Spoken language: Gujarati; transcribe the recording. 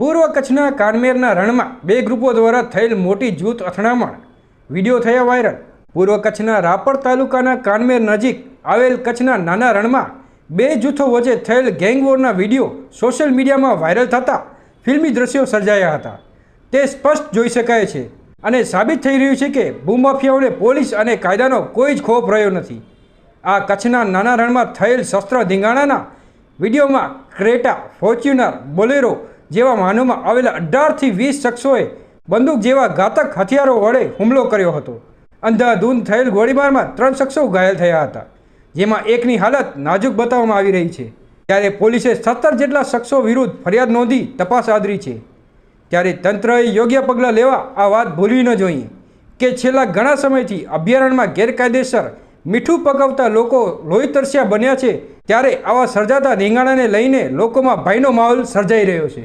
પૂર્વ કચ્છના કાનમેરના રણમાં બે ગ્રુપો દ્વારા થયેલ મોટી જૂથ અથડામણ. વીડિયો થયા વાયરલ. પૂર્વ કચ્છના રાપર તાલુકાના કાનમેર નજીક આવેલ કચ્છના નાના રણમાં બે જૂથો વચ્ચે થયેલ ગેંગવોરના વીડિયો સોશિયલ મીડિયામાં વાયરલ થતાં ફિલ્મી દ્રશ્યો સર્જાયા હતા. તે સ્પષ્ટ જોઈ શકાય છે અને સાબિત થઈ રહ્યું છે કે ભૂમાફિયાઓને પોલીસ અને કાયદાનો કોઈ જ ખોફ રહ્યો નથી. આ કચ્છના નાના રણમાં થયેલ શસ્ત્ર ધીંગાણાના વિડીયોમાં ક્રેટા ફોર્ચ્યુનર બોલેરો જેવા માનોમાં આવેલા અઢારથી વીસ શખ્સોએ બંદૂક જેવા ઘાતક હથિયારો વડે હુમલો કર્યો હતો. અંધાધૂંધ થયેલ ગોળીબારમાં ત્રણ શખ્સો ઘાયલ થયા હતા, જેમાં એકની હાલત નાજુક બતાવવામાં આવી રહી છે. ત્યારે પોલીસે સત્તર જેટલા શખ્સો વિરુદ્ધ ફરિયાદ નોંધી તપાસ આદરી છે. ત્યારે તંત્રએ યોગ્ય પગલાં લેવા આ વાત ભૂલવી ન જોઈએ કે છેલ્લા ઘણા સમયથી અભયારણ્યમાં ગેરકાયદેસર મીઠું પકવતા લોકો લોહી તરસ્યા બન્યા છે, ત્યારે આવા સર્જાતા રીંગાણાને લઈને લોકોમાં ભયનો માહોલ સર્જાઈ રહ્યો છે.